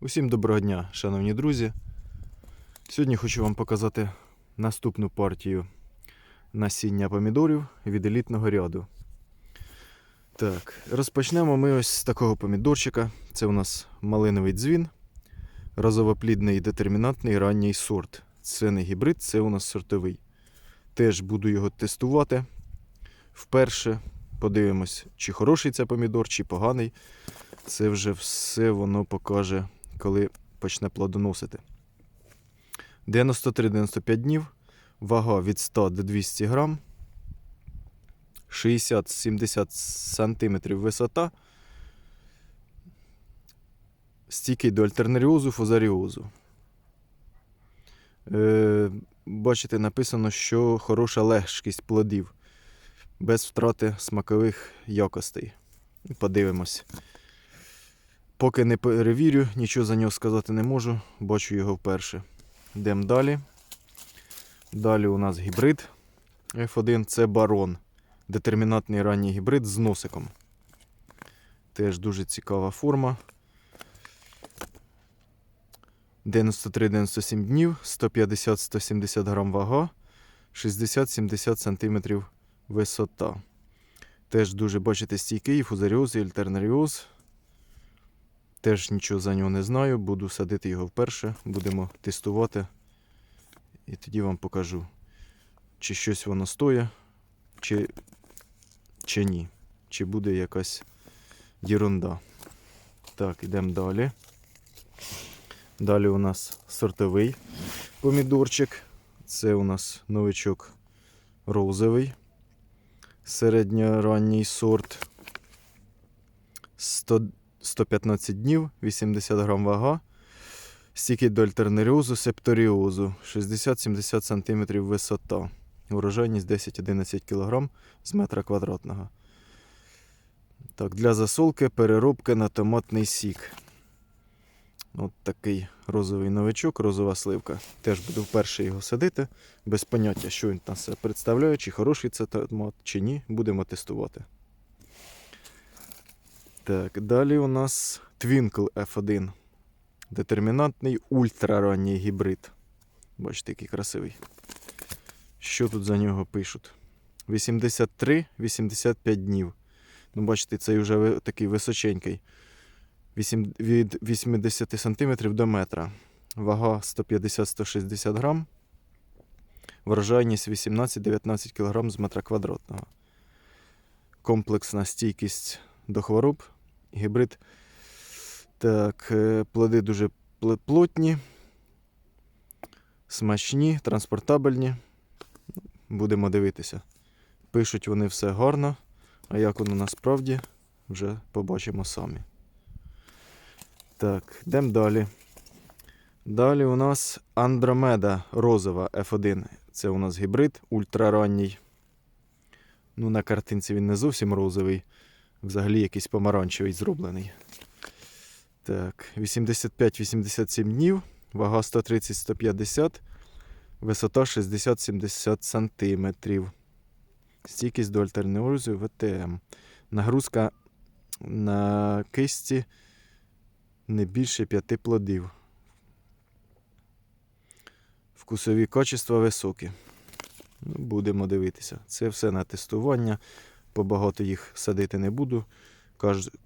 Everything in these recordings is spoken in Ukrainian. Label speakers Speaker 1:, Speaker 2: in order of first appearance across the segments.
Speaker 1: Усім доброго дня, шановні друзі. Сьогодні хочу вам показати наступну партію насіння помідорів від елітного ряду. Так, розпочнемо ми ось з такого помідорчика. Це у нас малиновий дзвін, розовоплідний детермінантний ранній сорт. Це не гібрид, це у нас сортовий. Теж буду його тестувати вперше. Подивимось, чи хороший це помідор, чи поганий. Це вже все воно покаже, коли почне плодоносити. 93-95 днів, вага від 100 до 200 грам, 60-70 сантиметрів висота, стійкий до альтернаріозу, фузаріозу. Е, бачите, написано, що хороша легкість плодів без втрати смакових якостей. Подивимось. Поки не перевірю, нічого за нього сказати не можу. Бачу його вперше. Йдемо далі. Далі у нас гібрид F1 це барон. Детермінатний ранній гібрид з носиком. Теж дуже цікава форма. 93-97 днів, 150-170 грам вага, 60-70 см висота. Теж дуже бачите стійкий, фузаріоз і альтернаріоз. Теж нічого за нього не знаю. Буду садити його вперше. Будемо тестувати. І тоді вам покажу, чи щось воно стоїть, чи, чи ні. Чи буде якась єрунда. Так, йдемо далі. Далі у нас сортовий помідорчик. Це у нас новичок розовий. Середньоранній сорт. 100 115 днів, 80 грам вага. Стійкий до альтернаріозу, септоріозу, 60-70 см висота. Урожайність 10-11 кг з метра квадратного. Так, для засолки переробки на томатний сік. От такий розовий новичок, розова сливка. Теж буду вперше його садити. Без поняття, що він там представляє, чи хороший це томат, чи ні. Будемо тестувати. Так, далі у нас Twinkle F1. Детермінантний ультраранній гібрид. Бачите, який красивий. Що тут за нього пишуть? 83-85 днів. Ну, бачите, цей вже такий височенький. Від 80 см до метра. Вага 150-160 грам. Врожайність 18-19 кг з метра квадратного. Комплексна стійкість до хвороб. Гібрид. Так, е, плоди дуже плотні, смачні, транспортабельні. Будемо дивитися. Пишуть вони все гарно, а як воно насправді, вже побачимо самі. Так, йдемо далі. Далі у нас Андромеда розова F1. Це у нас гібрид ультраранній. Ну, на картинці він не зовсім розовий. Взагалі якийсь помаранчевий зроблений. Так, 85-87 днів, вага 130-150, висота 60-70 сантиметрів. Стійкість до альтернеозу ВТМ. Нагрузка на кисті не більше 5 плодів. Вкусові качества високі. Ну, будемо дивитися. Це все на тестування. Побагато їх садити не буду.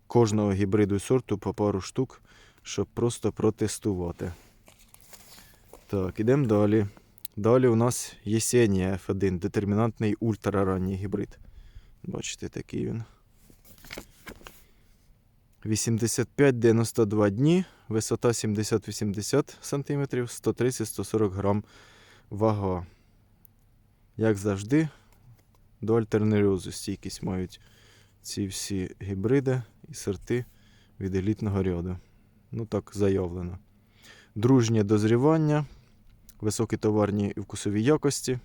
Speaker 1: Кожного гібриду сорту по пару штук, щоб просто протестувати. Так, ідемо далі. Далі у нас Єсенія F1, детермінантний ультраранній гібрид. Бачите, такий він. 85-92 дні, висота 70-80 см, 130-140 грам вага. Як завжди, до альтернаріозу стійкість мають ці всі гібриди і сорти від елітного ряду. Ну так заявлено. Дружнє дозрівання, високі товарні і вкусові якості.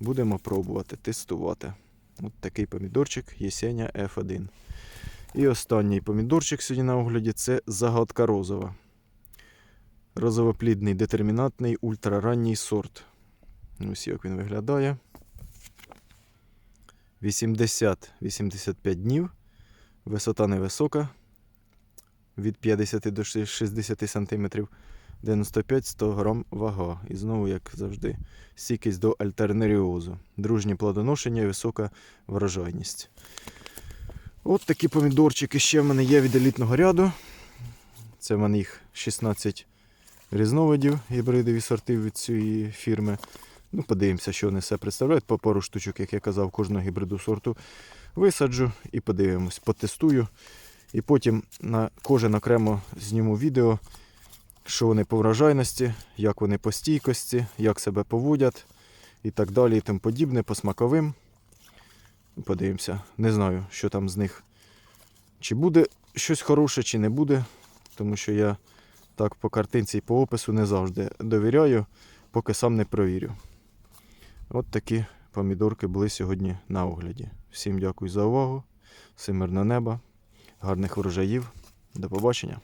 Speaker 1: Будемо пробувати тестувати. От такий помідорчик Єсеня F1. І останній помідорчик сьогодні на огляді це загадка розова. Розовоплідний детермінантний ультраранній сорт. Ось як він виглядає. 80-85 днів. Висота невисока. від 50 до 60 см, 95-100 грам вага. І знову, як завжди, стійкість до альтернаріозу, дружнє плодоношення і висока врожайність. От такі помідорчики ще в мене є від елітного ряду. Це в мене їх 16 різновидів гібридів і сортів від цієї фірми. Ну, подивимося, що вони все представляють. По пару штучок, як я казав, кожного гібриду сорту висаджу і подивимось, потестую. І потім на кожен окремо зніму відео, що вони по врожайності, як вони по стійкості, як себе поводять і так далі, і тому подібне, по смаковим. Подивимося. Не знаю, що там з них. Чи буде щось хороше, чи не буде. Тому що я так по картинці і по опису не завжди довіряю, поки сам не провірю. От такі помідорки були сьогодні на огляді. Всім дякую за увагу. Всім мирного неба, гарних врожаїв. До побачення.